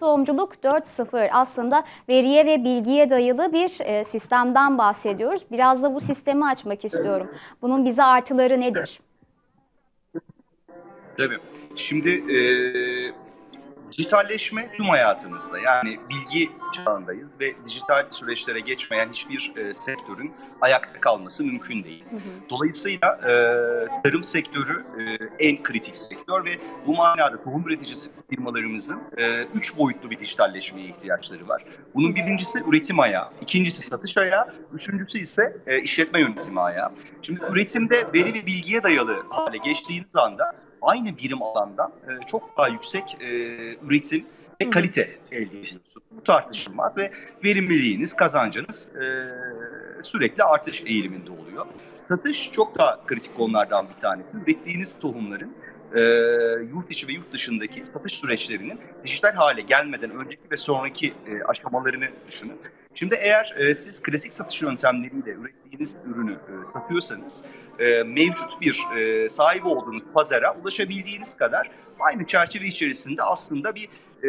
Tohumculuk 4.0 aslında veriye ve bilgiye dayalı bir e, sistemden bahsediyoruz. Biraz da bu sistemi açmak istiyorum. Bunun bize artıları nedir? Tabii. Şimdi e, dijitalleşme tüm hayatımızda. Yani bilgi çağındayız ve dijital süreçlere geçmeyen hiçbir e, sektörün ayakta kalması mümkün değil. Dolayısıyla e, tarım sektörü e, en kritik sektör ve bu manada tohum üreticisi firmalarımızın e, üç boyutlu bir dijitalleşmeye ihtiyaçları var. Bunun birincisi üretim ayağı, ikincisi satış ayağı, üçüncüsü ise e, işletme yönetimi ayağı. Şimdi üretimde veri ve bilgiye dayalı hale geçtiğiniz anda aynı birim alanda e, çok daha yüksek e, üretim ve kalite elde ediyorsunuz. Bu tartışılmaz ve verimliliğiniz, kazancınız e, sürekli artış eğiliminde oluyor. Satış çok daha kritik konulardan bir tanesi. Ürettiğiniz tohumların e, yurt içi ve yurt dışındaki satış süreçlerinin dijital hale gelmeden önceki ve sonraki e, aşamalarını düşünün. Şimdi eğer e, siz klasik satış yöntemleriyle ürettiğiniz ürünü e, satıyorsanız e, mevcut bir e, sahibi olduğunuz pazara ulaşabildiğiniz kadar aynı çerçeve içerisinde aslında bir e,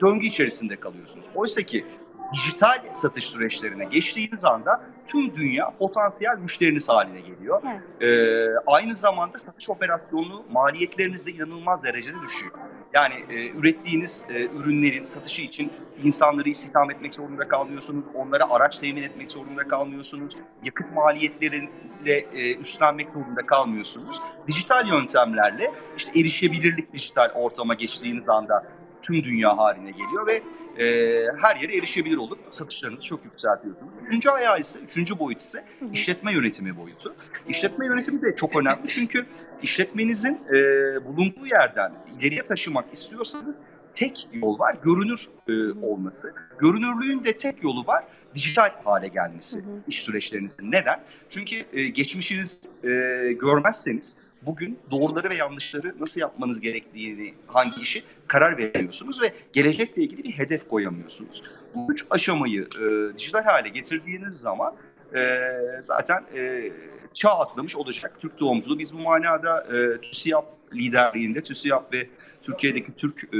döngü içerisinde kalıyorsunuz. Oysa ki dijital satış süreçlerine geçtiğiniz anda tüm dünya potansiyel müşteriniz haline geliyor. Evet. Ee, aynı zamanda satış operasyonu maliyetleriniz de inanılmaz derecede düşüyor. Yani e, ürettiğiniz e, ürünlerin satışı için insanları istihdam etmek zorunda kalmıyorsunuz. Onlara araç temin etmek zorunda kalmıyorsunuz. Yakıt maliyetleriyle e, üstlenmek zorunda kalmıyorsunuz. Dijital yöntemlerle işte erişebilirlik dijital ortama geçtiğiniz anda tüm dünya haline geliyor ve e, her yere erişebilir olup satışlarınızı çok yükseltiyorsunuz. Üçüncü ayağı ise, üçüncü boyut ise işletme yönetimi boyutu. İşletme yönetimi de çok önemli çünkü işletmenizin e, bulunduğu yerden ileriye taşımak istiyorsanız tek yol var, görünür e, olması. Görünürlüğün de tek yolu var, dijital hale gelmesi iş süreçlerinizin. Neden? Çünkü e, geçmişiniz e, görmezseniz bugün doğruları ve yanlışları nasıl yapmanız gerektiğini, hangi işi karar veriyorsunuz ve gelecekle ilgili bir hedef koyamıyorsunuz. Bu üç aşamayı e, dijital hale getirdiğiniz zaman e, zaten e, çağ atlamış olacak Türk tohumculuğu. Biz bu manada e, TÜSİAD liderliğinde, TÜSİAD ve Türkiye'deki Türk e,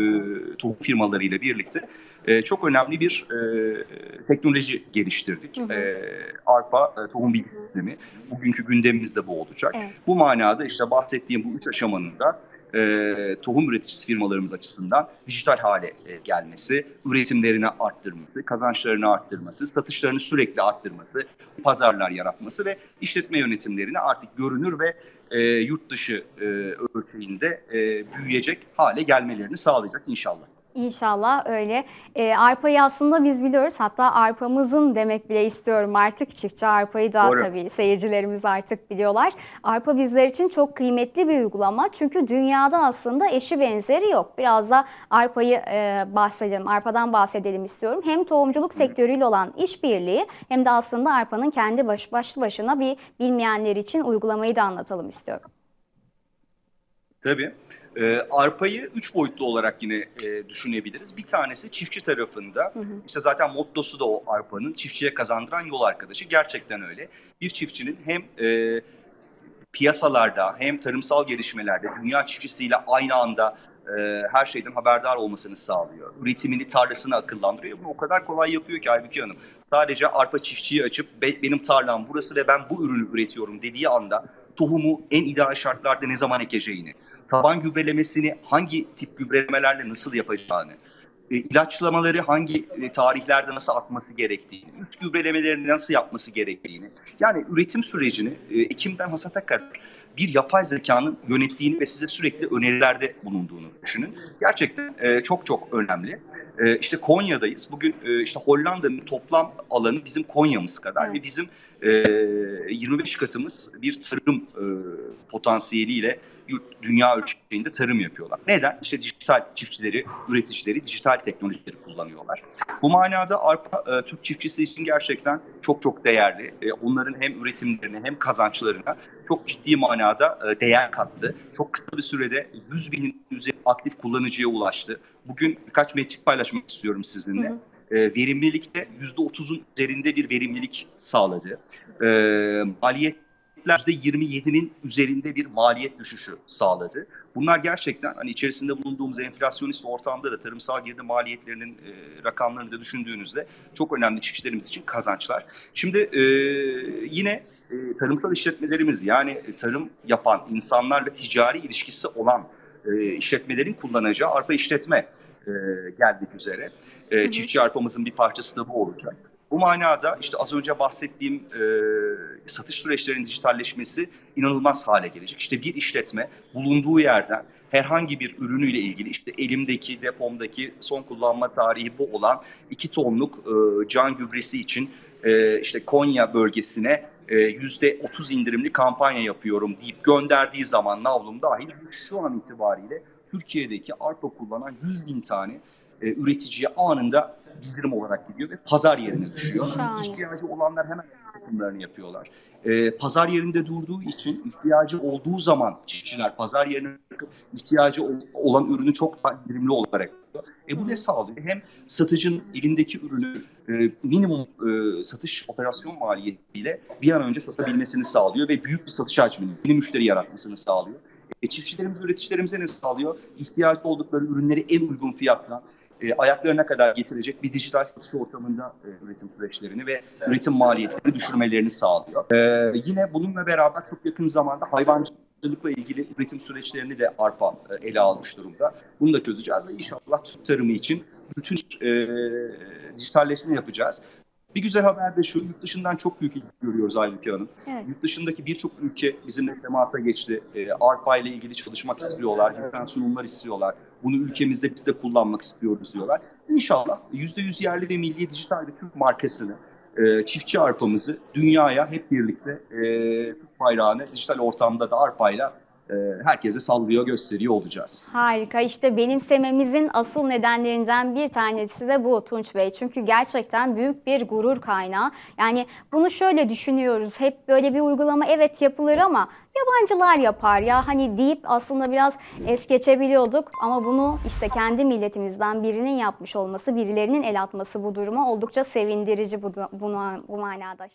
tohum firmalarıyla birlikte e, çok önemli bir e, teknoloji geliştirdik. Hı hı. E, ARPA e, tohum bilgi sistemi. Bugünkü gündemimizde bu olacak. Evet. Bu manada işte bahsettiğim bu üç aşamanın da e, tohum üreticisi firmalarımız açısından dijital hale e, gelmesi, üretimlerini arttırması, kazançlarını arttırması, satışlarını sürekli arttırması, pazarlar yaratması ve işletme yönetimlerini artık görünür ve e, yurt dışı e, ölçeğinde e, büyüyecek hale gelmelerini sağlayacak inşallah. İnşallah öyle. E, arpayı aslında biz biliyoruz. Hatta arpamızın demek bile istiyorum artık. Çiftçi arpayı da Doğru. tabii seyircilerimiz artık biliyorlar. Arpa bizler için çok kıymetli bir uygulama. Çünkü dünyada aslında eşi benzeri yok. Biraz da arpayı e, bahsedelim, arpadan bahsedelim istiyorum. Hem tohumculuk sektörüyle olan işbirliği hem de aslında arpanın kendi baş, başlı başına bir bilmeyenler için uygulamayı da anlatalım istiyorum. Tabii. Ee, arpayı üç boyutlu olarak yine e, düşünebiliriz. Bir tanesi çiftçi tarafında. İşte zaten mottosu da o arpanın çiftçiye kazandıran yol arkadaşı. Gerçekten öyle. Bir çiftçinin hem e, piyasalarda hem tarımsal gelişmelerde dünya çiftçisiyle aynı anda e, her şeyden haberdar olmasını sağlıyor. Üretimini, tarlasını akıllandırıyor. Bunu o kadar kolay yapıyor ki Aybüke Hanım. Sadece arpa çiftçiyi açıp "Be- benim tarlam burası ve ben bu ürünü üretiyorum dediği anda tohumu en ideal şartlarda ne zaman ekeceğini, taban gübrelemesini hangi tip gübrelemelerle nasıl yapacağını, e, ilaçlamaları hangi e, tarihlerde nasıl atması gerektiğini, üst gübrelemelerini nasıl yapması gerektiğini, yani üretim sürecini e, ekimden hasata kadar bir yapay zekanın yönettiğini ve size sürekli önerilerde bulunduğunu düşünün. Gerçekten e, çok çok önemli. E, işte Konya'dayız. Bugün e, işte Hollanda'nın toplam alanı bizim Konya'mız kadar Evet. ve bizim e, 25 katımız bir tarım e, potansiyeliyle yurt- dünya ölçeğinde tarım yapıyorlar. Neden? İşte dijital çiftçileri, üreticileri, dijital teknolojileri kullanıyorlar. Bu manada arpa e, Türk çiftçisi için gerçekten çok çok değerli. E, onların hem üretimlerine hem kazançlarına çok ciddi manada e, değer kattı. Çok kısa bir sürede 100 binin üzeri aktif kullanıcıya ulaştı. Bugün birkaç metrik paylaşmak istiyorum sizinle. Hı hı. E, verimlilikte %30'un üzerinde bir verimlilik sağladı. E, maliyet %27'nin üzerinde bir maliyet düşüşü sağladı. Bunlar gerçekten hani içerisinde bulunduğumuz enflasyonist ortamda da tarımsal girdi maliyetlerinin e, rakamlarını da düşündüğünüzde çok önemli çiftçilerimiz için kazançlar. Şimdi e, yine e, tarımsal işletmelerimiz yani e, tarım yapan insanlarla ticari ilişkisi olan e, işletmelerin kullanacağı arpa işletme e, geldik üzere. E, hı. Çiftçi arpamızın bir parçası da bu olacak. Bu manada işte az önce bahsettiğim e, satış süreçlerinin dijitalleşmesi inanılmaz hale gelecek. İşte bir işletme bulunduğu yerden herhangi bir ürünüyle ilgili işte elimdeki depomdaki son kullanma tarihi bu olan 2 tonluk e, can gübresi için e, işte Konya bölgesine e, %30 indirimli kampanya yapıyorum deyip gönderdiği zaman navlum dahil şu an itibariyle Türkiye'deki arpa kullanan 100 bin tane e, üreticiye anında bildirim olarak gidiyor ve pazar yerine düşüyor. Şahane. İhtiyacı olanlar hemen satımlarını yapıyorlar. E, pazar yerinde durduğu için ihtiyacı olduğu zaman çiftçiler pazar yerine bırakıp ihtiyacı ol- olan ürünü çok daha indirimli olarak. E bu ne sağlıyor? Hem satıcının elindeki ürünü e, minimum e, satış operasyon maliyetiyle bir an önce satabilmesini sağlıyor ve büyük bir satış hacmini, yeni müşteri yaratmasını sağlıyor. E, çiftçilerimiz, üreticilerimize ne sağlıyor? İhtiyacı oldukları ürünleri en uygun fiyatla e, ayaklarına kadar getirecek bir dijital satış ortamında e, üretim süreçlerini ve üretim maliyetlerini düşürmelerini sağlıyor. E, yine bununla beraber çok yakın zamanda hayvancılıkla ilgili üretim süreçlerini de ARPA e, ele almış durumda. Bunu da çözeceğiz ve inşallah tarımı için bütün e, dijitalleşme yapacağız. Bir güzel haber de şu, yurt dışından çok büyük ilgi görüyoruz Aybüke Hanım. Evet. Yurt dışındaki birçok ülke bizimle temasa geçti. E, ARPA ile ilgili çalışmak istiyorlar, imkan sunumlar istiyorlar. Bunu ülkemizde biz de kullanmak istiyoruz diyorlar. İnşallah %100 yerli ve milli dijital bir Türk markasını, e, çiftçi arpamızı dünyaya hep birlikte e, Türk bayrağını dijital ortamda da arpayla herkese sallıyor, gösteriyor olacağız. Harika. İşte benimsememizin asıl nedenlerinden bir tanesi de bu Tunç Bey. Çünkü gerçekten büyük bir gurur kaynağı. Yani bunu şöyle düşünüyoruz. Hep böyle bir uygulama evet yapılır ama yabancılar yapar ya hani deyip aslında biraz es geçebiliyorduk ama bunu işte kendi milletimizden birinin yapmış olması, birilerinin el atması bu duruma oldukça sevindirici bu, bu, bu manada.